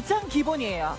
가장 기본이에요.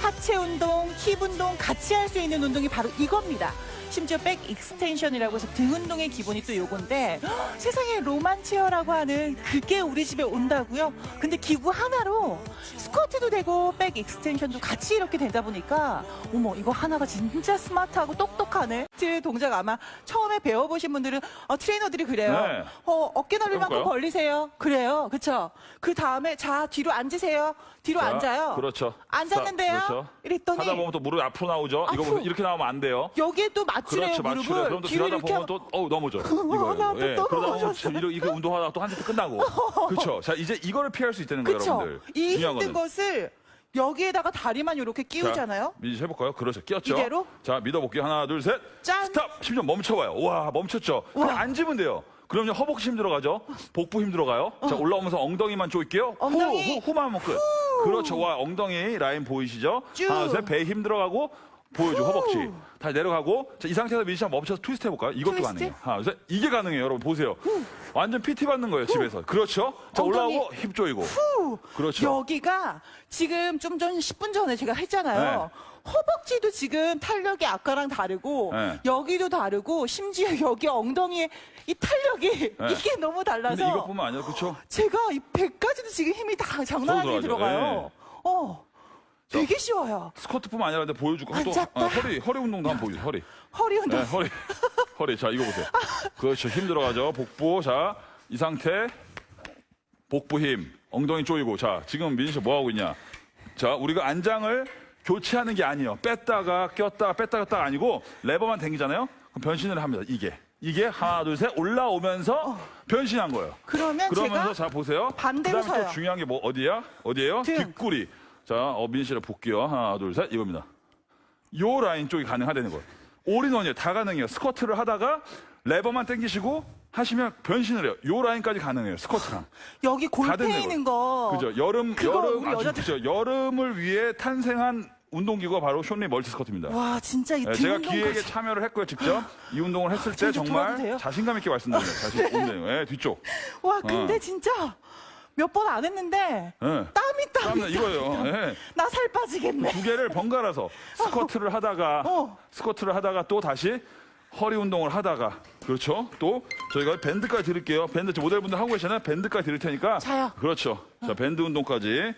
하체 운동, 힙 운동 같이 할 수 있는 운동이 바로 이겁니다. 심지어 백 익스텐션이라고 해서 등 운동의 기본이 또 요건데 헉, 세상에 로만체어라고 하는 그게 우리 집에 온다고요? 근데 기구 하나로 스쿼트도 되고 백 익스텐션도 같이 이렇게 되다 보니까 어머 이거 하나가 진짜 스마트하고 똑똑하네. 제 동작 아마 처음에 배워보신 분들은 어, 트레이너들이 그래요. 네. 어, 어깨 넓이 만큼 해볼까요? 벌리세요. 그래요. 그쵸? 그 다음에 자 뒤로 앉으세요. 뒤로 자, 앉아요. 그렇죠. 앉았는데요. 자, 그렇죠. 이랬더니 하다 보면 또 무릎이 앞으로 나오죠. 이거 앞으로. 이렇게 나오면 안 돼요. 여기에 또 맞 추래요 그렇죠, 맞추래. 무릎을 그럼 또 뒤로 이렇게 보면 하면 또 어우 넘어져. 이거 나도 또 그러다 이렇게 운동하다가 또 한 세트 끝나고. 그렇죠. 자 이제 이거를 피할 수 있다는 거예요, 그쵸? 여러분들. 이 중요한 힘든 거는. 것을 여기에다가 다리만 이렇게 끼우잖아요. 씨 해볼까요? 그렇죠. 끼웠죠. 이대로? 자 믿어볼게요. 하나, 둘, 셋. 짠! 스탑. 심지어 멈춰봐요. 와 멈췄죠. 그냥 와. 앉으면 돼요. 그럼요 허벅지 힘 들어가죠. 복부 힘 들어가요. 자 올라오면서 엉덩이만 조일게요. 엉덩이. 후, 후, 후만 하면 끝. 그렇죠. 와 엉덩이 라인 보이시죠? 쭉. 하나, 둘, 셋. 배 힘 들어가고 보여줘 허벅지. 다시 내려가고 자, 이 상태에서 한번 멈춰서 트위스트 해볼까요? 이것도 트위스트? 가능해요. 하나, 둘, 셋. 이게 가능해요. 여러분 보세요. 완전 PT 받는 거예요 집에서. 그렇죠. 자 엉덩이. 올라오고 힙 조이고. 후. 그렇죠. 여기가 지금 좀 전 10분 전에 제가 했잖아요. 허벅지도 지금 탄력이 아까랑 다르고 네. 여기도 다르고 심지어 여기 엉덩이에 이 탄력이 네. 이게 너무 달라서 근데 이것뿐만 아니라 그렇죠. 제가 이 배까지도 지금 힘이 다 장난 아니게 들어가죠. 들어가요. 어, 되게 쉬워요. 스쿼트뿐만 아니라 보여주고 또 앉았다. 아, 허리 허리 운동도 한번 보여줘. 허리. 허리 운동. 네, 허리. 허리. 자 이거 보세요. 그렇죠. 힘 들어가죠. 복부. 자 이 상태. 복부 힘. 엉덩이 조이고. 자 지금 민희 씨뭐 하고 있냐? 자 우리가 안장을 교체하는 게 아니에요. 뺐다가 꼈다가 뺐다가 꼈다가 아니고 레버만 당기잖아요. 그럼 변신을 합니다. 이게. 이게 하나 둘 셋 올라오면서 변신한 거예요. 그러면 그러면서 자 보세요. 반대로 그다음에 또 서요. 중요한 게 뭐 어디야? 어디예요? 등. 뒷구리. 자, 어, 민희 씨를 볼게요. 하나, 둘, 셋. 이겁니다. 요 라인 쪽이 가능하다는 거예요. 올인원이에요. 다 가능해요. 스쿼트를 하다가 레버만 당기시고 하시면 변신을 해요. 요 라인까지 가능해요. 스쿼트랑. 여기 골패 되는 있는 거. 그죠? 여름 그거 여름 우리 아주 여자들- 그죠? 여름을 위해 탄생한 운동기구가 바로 쇼니 멀티 스쿼트입니다. 와 진짜 이 네, 등 제가 운동까지. 기획에 참여를 했고요, 직접. 이 운동을 했을 때 저기 돌아도 돼요? 정말 자신감 있게 말씀드립니다. 자신 있는, 예, 뒤쪽. 와 근데 어. 진짜 몇 번 안 했는데 예. 땀이 땀이 땀나 이거예요. 예. 나 살 빠지겠네. 두 개를 번갈아서 스쿼트를 하다가 어. 스쿼트를 하다가 또 다시 허리 운동을 하다가 그렇죠. 또 저희가 밴드까지 드릴게요. 밴드 저 모델분들 하고 계시잖아요. 밴드까지 드릴 테니까 자요. 그렇죠. 자 밴드 운동까지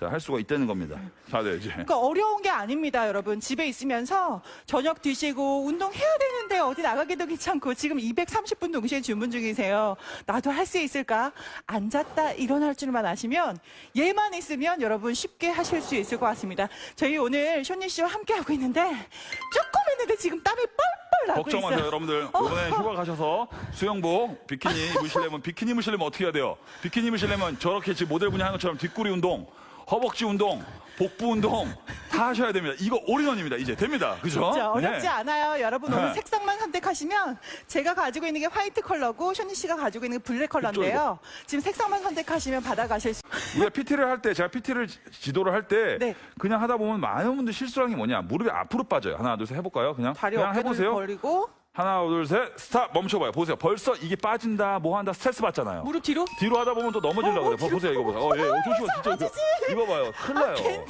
자 할 수가 있다는 겁니다. 자, 네 이제 그러니까 어려운 게 아닙니다, 여러분. 집에 있으면서 저녁 드시고 운동해야 되는데 어디 나가기도 귀찮고 지금 230분 동시에 주문 중이세요. 나도 할 수 있을까? 앉았다 일어날 줄만 아시면 얘만 있으면 여러분 쉽게 하실 수 있을 것 같습니다. 저희 오늘 쇼니 씨와 함께 하고 있는데 조금 했는데 지금 땀이 뻘뻘 나고 걱정 마세요, 있어요. 여러분들. 이번에 휴가 가셔서 수영복, 비키니 입으시려면 비키니 입으시려면 어떻게 해야 돼요? 비키니 입으시려면 저렇게 지금 모델분이 하는 것처럼 뒷구리 운동, 허벅지 운동, 복부 운동 다 하셔야 됩니다. 이거 올인원입니다. 이제 됩니다. 그죠? 진짜 어렵지 네. 않아요. 여러분 오늘 네. 색상만 선택하시면 제가 가지고 있는 게 화이트 컬러고 쇼니 씨가 가지고 있는 게 블랙 컬러인데요. 지금 색상만 선택하시면 받아가실 수. 우리가 PT를 할 때, 제가 PT를 지도를 할 때, 네. 그냥 하다 보면 많은 분들 실수하는 게 뭐냐. 무릎이 앞으로 빠져요. 하나, 둘, 셋 해볼까요? 그냥. 다리 그냥 어깨를 해보세요. 벌리고 하나, 둘, 셋, 스탑, 멈춰봐요. 보세요. 벌써 이게 빠진다, 뭐 한다, 스트레스 받잖아요. 무릎 뒤로. 뒤로 하다 보면 또 넘어지려고 어, 그래 요. 보세요, 이거 보세요. 어, 예, 어, 조심하, 진짜. 이거, 이거 봐요. 큰일 나요.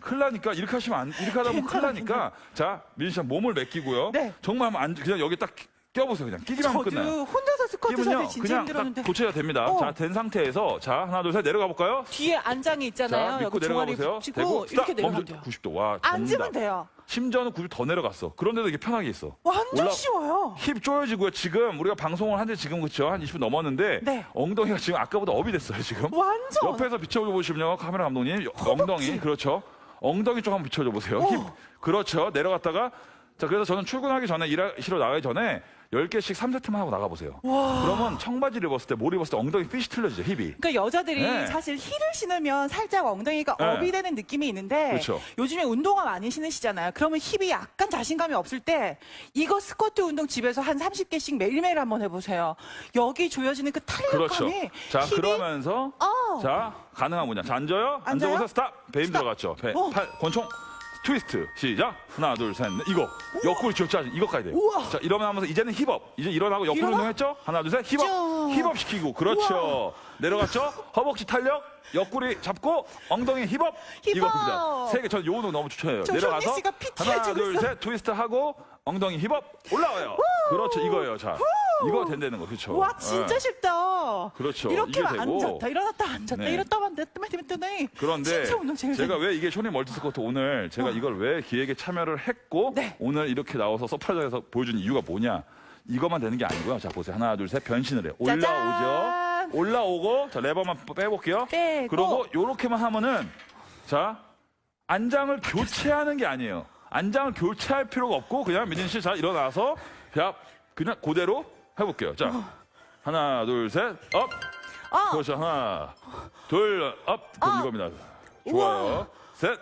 큰일 나니까, 이렇게 하시면 안, 이렇게 하다 보면 큰일 나니까. 자, 민희 씨 몸을 맡기고요. 네. 정말 한번 안, 그냥 여기 딱 껴보세요. 그냥. 끼기만 하면 끝나요. 저도 혼자서 스쿼트 사실 진짜 그냥 힘들었는데 딱 고쳐야 됩니다. 어. 자, 된 상태에서, 자, 하나, 둘, 셋, 내려가 볼까요? 뒤에 안장이 있잖아요. 자, 믿고 여기 종아리 내려가 보세요. 붙이고 대고, 이렇게 스탑! 내려가면. 돼요. 90도. 와, 앉으면 정답. 돼요. 심지어는 90도 더 내려갔어. 그런데도 이게 편하게 있어. 완전 올라- 쉬워요. 힙 조여지고요. 지금 우리가 방송을 한 지 지금 그렇죠. 한 20분 넘었는데 네. 엉덩이가 지금 아까보다 업이 됐어요, 지금. 완전. 옆에서 비춰줘 보시면요. 카메라 감독님. 엉덩이. 그렇죠. 엉덩이 쪽 한번 비춰줘 보세요. 어. 힙. 그렇죠. 내려갔다가 자, 그래서 저는 출근하기 전에 일하시러 나가기 전에 10개씩 3세트만 하고 나가보세요. 그러면 청바지를 입었을 때, 뭘 입었을 때 엉덩이 핏이 틀려지죠, 힙이. 그러니까 여자들이 네. 사실 힐을 신으면 살짝 엉덩이가 네. 업이 되는 느낌이 있는데 그렇죠. 요즘에 운동화 많이 신으시잖아요. 그러면 힙이 약간 자신감이 없을 때 이거 스쿼트 운동 집에서 한 30개씩 매일매일 한번 해보세요. 여기 조여지는 그 탄력감이 그렇죠. 자, 힙이 그러면서 어. 자, 가능한 뭐냐. 자, 앉아요. 앉아요? 앉아보세요. 스탑. 배힘 스탑. 들어갔죠. 배. 어. 팔, 권총. 트위스트. 시작. 하나, 둘, 셋, 넷. 이거. 옆구리 쭉 짜지. 이거까지 돼요. 우와. 자, 이러면 하면서 이제는 힙업. 이제 일어나고 옆구리 일어나? 운동했죠? 하나, 둘, 셋. 힙업. 쭉. 힙업 시키고 그렇죠. 내려갔죠? 허벅지 탄력, 옆구리 잡고 엉덩이 힙업. 힙업. 이겁니다. 세 개. 전 요 운동 너무 추천해요. 저 내려가서 현미 씨가 PT 하나, 해주고 둘, 있어요. 셋 트위스트 하고 엉덩이 힙업 올라와요. 그렇죠. 이거예요. 자, 이거 된다는 거 그렇죠. 와 진짜 예. 쉽다. 그렇죠. 이렇게 이게 되고. 앉았다 일어났다 앉았다 네. 이랬다 앉았다 했더니 그런데 신체 운동 제일 제가. 왜 이게 쇼니 멀티스커트 오늘 제가 이걸 왜 기획에 참여를 했고 네. 오늘 이렇게 나와서 서프라이즈에서 보여준 이유가 뭐냐 이것만 되는 게 아니고요. 자 보세요. 하나 둘 셋 변신을 해요. 짜잔. 올라오죠. 올라오고 자 레버만 빼볼게요. 빼고. 그리고 요렇게만 하면은 자 안장을 교체하는 게 아니에요. 안장을 교체할 필요가 없고 그냥 민진 씨자 일어나서 자 그냥 그대로 해볼게요. 자 하나 둘 셋 업. 어. 그렇죠. 하나, 둘, 업. 그럼 업. 이겁니다. 좋아요. 셋.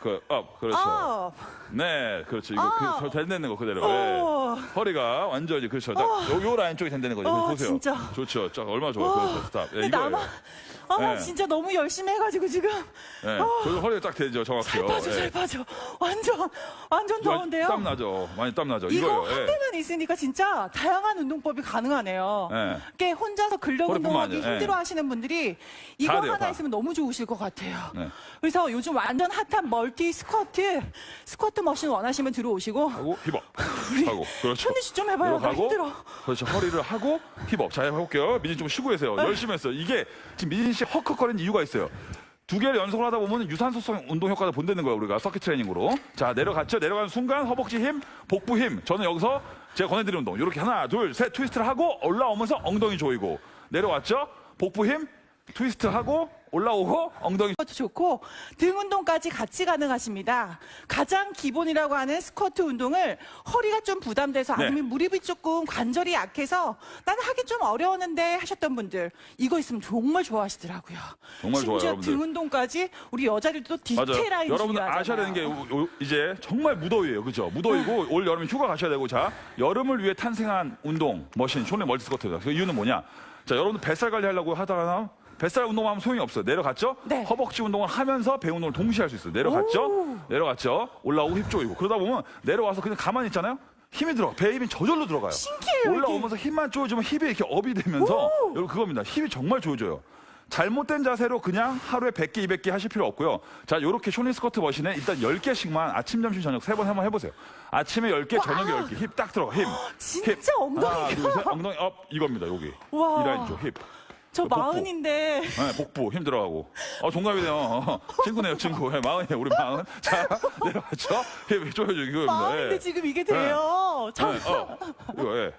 그, 업. 그렇죠. 어. 네, 그렇죠. 이거 업. 그, 저 된다는 거 그대로. 어. 네. 허리가 완전히 그렇죠. 딱 요, 요 라인 쪽이 된다는 거죠. 어, 보세요. 진짜. 좋죠. 쫙 얼마나 좋아요. 어. 그렇죠. 스탑. 예, 근데 이거예요. 나만 아 네. 진짜 너무 열심히 해가지고 지금 네. 저도 허리가 딱 되죠. 정확히요. 살 빠져 예. 살 빠져 완전 완전 더운데요. 땀 나죠. 많이 땀 나죠. 이거 이거요. 한 예. 대만 있으니까 진짜 다양한 운동법이 가능하네요. 예. 이게 혼자서 근력 허리뿐만 운동하기 아니라, 예. 힘들어 하시는 분들이 이거 다 돼요, 하나 다. 있으면 너무 좋으실 것 같아요. 네. 그래서 요즘 완전 핫한 멀티 스쿼트, 스쿼트 머신 원하시면 들어오시고 하고 힙업. 하고. 그렇죠. 현희 씨좀 해봐요. 나 하고 힘들어. 그렇죠 허리를 하고 힙업 자 해볼게요 민진 좀 쉬고 계세요 열심히 했어요 이게 지금 민진 씨 헉헉거리는 이유가 있어요. 두 개를 연속을 하다 보면 유산소성 운동 효과를 본다는 거예요 우리가 서킷 트레이닝으로. 자 내려갔죠? 내려가는 순간 허벅지 힘 복부 힘. 저는 여기서 제가 권해드린 운동. 이렇게 하나 둘 셋 트위스트를 하고 올라오면서 엉덩이 조이고. 내려왔죠? 복부 힘 트위스트 하고 올라오고 엉덩이 것도 좋고 등 운동까지 같이 가능하십니다. 가장 기본이라고 하는 스쿼트 운동을 허리가 좀 부담돼서 네. 아니면 무릎이 조금 관절이 약해서 나는 하기 좀 어려웠는데 하셨던 분들 이거 있으면 정말 좋아하시더라고요. 정말 좋아요, 심지어 여러분들. 등 운동까지 우리 여자들도. 디테일하게 중요하잖아요. 아셔야 되는 게 요- 요- 이제 정말 무더위예요. 그죠? 무더위고 올 여름에 휴가 가셔야 되고 자, 여름을 위해 탄생한 운동 머신 쇼네 멀티 스쿼트입니다. 그 이유는 뭐냐? 자, 여러분들 뱃살 관리하려고 하다가 뱃살 운동하면 소용이 없어요. 내려갔죠? 네. 허벅지 운동을 하면서 배 운동을 동시에 할 수 있어요. 내려갔죠? 내려갔죠? 올라오고 힙 조이고. 그러다 보면 내려와서 그냥 가만히 있잖아요? 힘이 들어. 배 힘이 저절로 들어가요. 신기해요. 올라오면서 힘만 조여주면 힙이 이렇게 업이 되면서 여러분 그겁니다. 힘이 정말 조여져요. 잘못된 자세로 그냥 하루에 100개, 200개 하실 필요 없고요. 자, 요렇게 쇼니 스쿼트 머신에 일단 10개씩만 아침, 점심, 저녁 세 번 한번 해보세요. 아침에 10개, 저녁에 10개. 힙 딱 들어가, 힘. 진짜 힙. 엉덩이가. 하나, 둘, 셋, 엉덩이 업. 이겁니다, 여기. 와. 이 라인이죠, 힙. 저 복부. 마흔인데 네, 복부 힘 들어가고. 어, 동갑이네요. 어, 친구네요, 친구. 네, 마흔이에요, 우리 마흔. 자, 내려갔죠? 힙 조여주고 이거입니다. 마흔인데 예. 지금 이게 돼요. 저 네, 어, 이거, 예.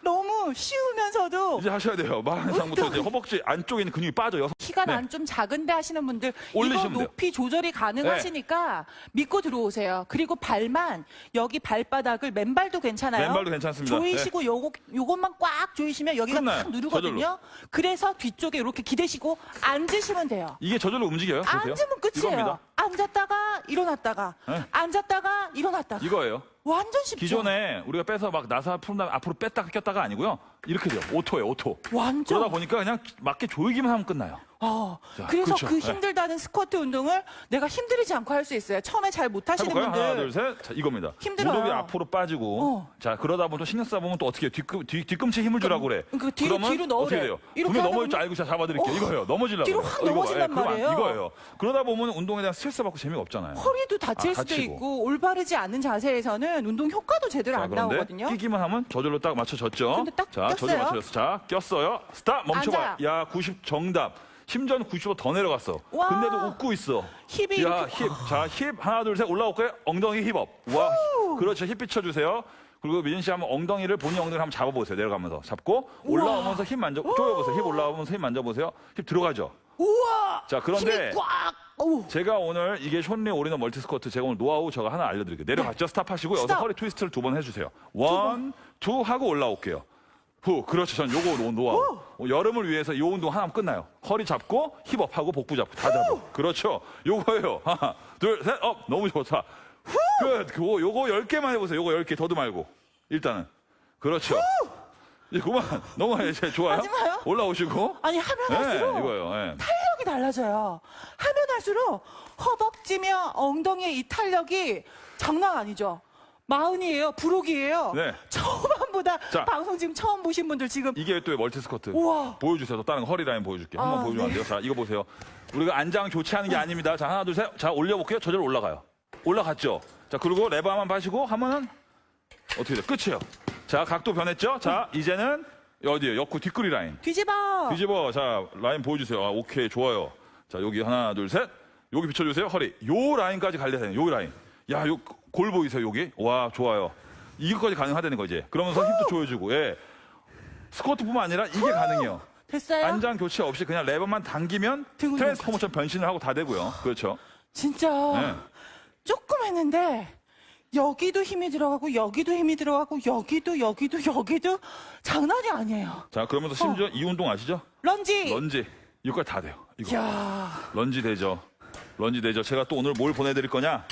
너무 쉬우면서도 이제 하셔야 돼요. 마흔 상부터 이제 허벅지 안쪽에 있는 근육이 빠져요. 키가 네. 난 좀 작은데 하시는 분들 이거 올리시면 돼요. 높이 조절이 가능하시니까 믿고 들어오세요. 그리고 발만 여기 발바닥을 맨발도 괜찮아요. 맨발도 괜찮습니다. 네. 조이시고 요거 요것만 꽉 조이시면 여기가 끝나요. 탁 누르거든요. 그래서 뒤쪽에 이렇게 기대시고 앉으시면 돼요. 이게 저절로 움직여요. 보세요. 앉으면 끝이에요. 이겁니다. 앉았다가 일어났다가 네. 앉았다가 일어났다가 이거예요. 완전 쉽죠. 기존에 우리가 빼서 막 나사 다음에 앞으로 뺐다가 꼈다가 아니고요. 이렇게 돼요. 오토예요, 오토. 완전 그러다 보니까 그냥 맞게 조이기만 하면 끝나요. 어, 자, 그래서 그렇죠. 그 네. 힘들다는 스쿼트 운동을 내가 힘들이지 않고 할 수 있어요. 처음에 잘 못하시는 해볼까요? 분들 하나, 둘, 셋. 자, 이겁니다. 힘들어요. 무릎이 앞으로 빠지고. 어. 자, 그러다 보면 또 신경 쓰다 보면 또 어떻게 해요? 뒤꿈, 뒤, 뒤꿈치에 힘을 주라고 그래. 그 뒤로, 그러면 뒤로 넣으래. 어떻게 돼요? 이렇게 분명 하다 넘어질 줄 보면- 알고 제가 잡아드릴게요. 어. 이거예요. 넘어지려고. 뒤로. 확 넘어진단 예, 말이에요. 이거예요. 그러다 보면 운동에 대한 스트레스 받고 재미가 없잖아요. 허리도 다칠 아, 수도 다치고. 있고 올바르지 않은 자세에서는 운동 효과도 제대로 자, 안 그런데 나오거든요. 끼기만 하면 저절로 딱 맞춰졌죠. 근데 딱 자, 저절로 꼈어요. 맞춰졌어. 자, 꼈어요. 스탑 멈춰봐. 앉아요. 야, 90 정답. 심지어는 90도 더 내려갔어. 와. 근데도 웃고 있어. 힙이 야, 이렇게- 힙. 자, 힙. 하나, 둘, 셋. 올라올까요? 엉덩이 힙업. 와. 그렇죠. 힙 비춰 주세요. 그리고 미진 씨 한번 엉덩이를 본인 엉덩이를 한번 잡아 보세요. 내려가면서. 잡고 올라오면서 힙 만져, 쪼여보세요. 힙 올라오면서 힙 만져 보세요. 힙 들어가죠. 우와! 자, 그런데 힘이 꽉! 어우. 제가 오늘 이게 션리 오리너 멀티 스쿼트 제가 오늘 노하우 제가 하나 알려드릴게요. 내려갔죠? 스탑하시고 여기서 스탑. 허리 트위스트를 두 번 해주세요. 원, 투 하고 올라올게요. 후, 그렇죠. 전 요거 노- 노하우. 어, 여름을 위해서 요 운동 하나면 끝나요. 허리 잡고 힙업하고 복부 잡고 다 잡고. 그렇죠. 요거예요. 하나, 둘, 셋, 업. 너무 좋다. 끝. 그거 요거 10개만 해보세요. 요거 10개 더도 말고. 일단은. 그렇죠. 이제 그만. 너무 이제 좋아요. 하지 마요. 올라오시고. 아니 하면 네, 할수록 이거예요. 네. 탄력이 달라져요. 하면 할수록 허벅지며 엉덩이의 이 탄력이 장난 아니죠. 마흔이에요. 부록이에요. 네. 한 생각보다 자. 방송 지금 처음 보신 분들 지금 이게 또 멀티 스쿼트. 우와. 보여주세요. 또 다른 거 허리 라인 보여줄게. 아, 한번 보여주면 안 네. 돼요? 자, 이거 보세요. 우리가 안장 교체하는 게 아닙니다. 자, 하나, 둘, 셋. 자, 올려볼게요. 저절로 올라가요. 올라갔죠? 자, 그리고 레버만 봐시고 하면은 어떻게 돼? 끝이에요. 자, 각도 변했죠? 자, 이제는 어디에요? 옆구 뒷구리 라인. 뒤집어. 뒤집어. 자, 라인 보여주세요. 아, 오케이. 좋아요. 자, 여기 하나, 둘, 셋. 여기 비춰주세요. 허리. 요 라인까지 갈려야 돼요. 요 라인. 야, 요 골 보이세요? 여기? 와, 좋아요. 이거까지 가능하다는 거 이제. 그러면서 힙도 조여주고, 예. 스쿼트뿐만 아니라 이게 가능해요. 됐어요? 안장 교체 없이 그냥 레버만 당기면 등 운동 트랜스포머처럼 변신을 하고 다 되고요. 그렇죠. 진짜 네. 조금 했는데 여기도 힘이 들어가고 여기도 힘이 들어가고 여기도 여기도 여기도 장난이 아니에요. 자, 그러면서 심지어 이 운동 아시죠? 런지. 런지. 이거까지 다 돼요. 이거. 야. 런지 되죠. 런지 되죠. 제가 또 오늘 뭘 보내드릴 거냐?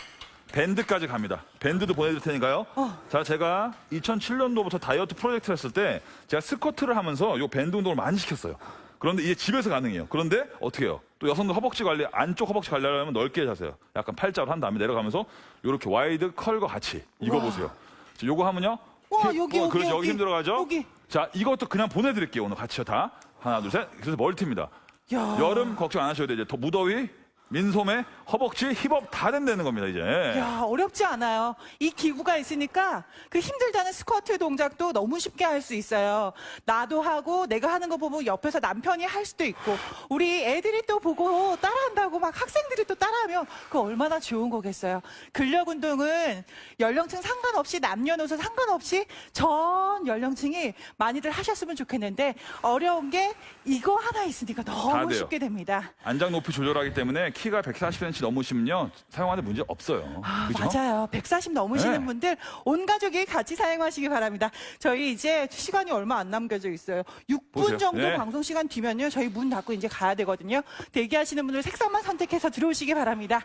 밴드까지 갑니다. 밴드도 보내드릴 테니까요. 어. 자, 제가 2007년도부터 다이어트 프로젝트를 했을 때 제가 스쿼트를 하면서 요 밴드 운동을 많이 시켰어요. 그런데 이게 집에서 가능해요. 그런데 어떻게 해요? 또 여성도 허벅지 관리, 안쪽 허벅지 관리하려면 넓게 자세요. 약간 팔자로 한 다음에 내려가면서 요렇게 와이드 컬과 같이 이거 와. 보세요. 자, 요거 하면요. 와, 힙- 여기, 어, 여기, 그렇죠. 여기 여기. 힘들어가죠? 여기. 자, 이것도 그냥 보내드릴게요. 오늘 같이요. 다. 하나, 둘, 셋. 그래서 멀티입니다. 야. 여름 걱정 안 하셔도 돼요. 이제 더 무더위, 민소매, 허벅지, 힙업 다 된다는 겁니다, 이제. 야, 어렵지 않아요. 이 기구가 있으니까 그 힘들다는 스쿼트 동작도 너무 쉽게 할 수 있어요. 나도 하고 내가 하는 거 보고 옆에서 남편이 할 수도 있고 우리 애들이 또 보고 따라한다고 막 학생들이 또 따라하면 그 얼마나 좋은 거겠어요. 근력 운동은 연령층 상관없이 남녀노소 상관없이 전 연령층이 많이들 하셨으면 좋겠는데 어려운 게 이거 하나 있으니까 다 너무 돼요. 쉽게 됩니다. 안장 높이 조절하기 때문에 키가 140cm 넘으시면요. 사용하는 문제 없어요. 아, 그죠? 맞아요. 140 넘으시는 네. 분들 온 가족이 같이 사용하시기 바랍니다. 저희 이제 시간이 얼마 안 남겨져 있어요. 6분 보세요. 정도 네. 방송 시간 뒤면요. 저희 문 닫고 이제 가야 되거든요. 대기하시는 분들 색상만 선택해서 들어오시기 바랍니다.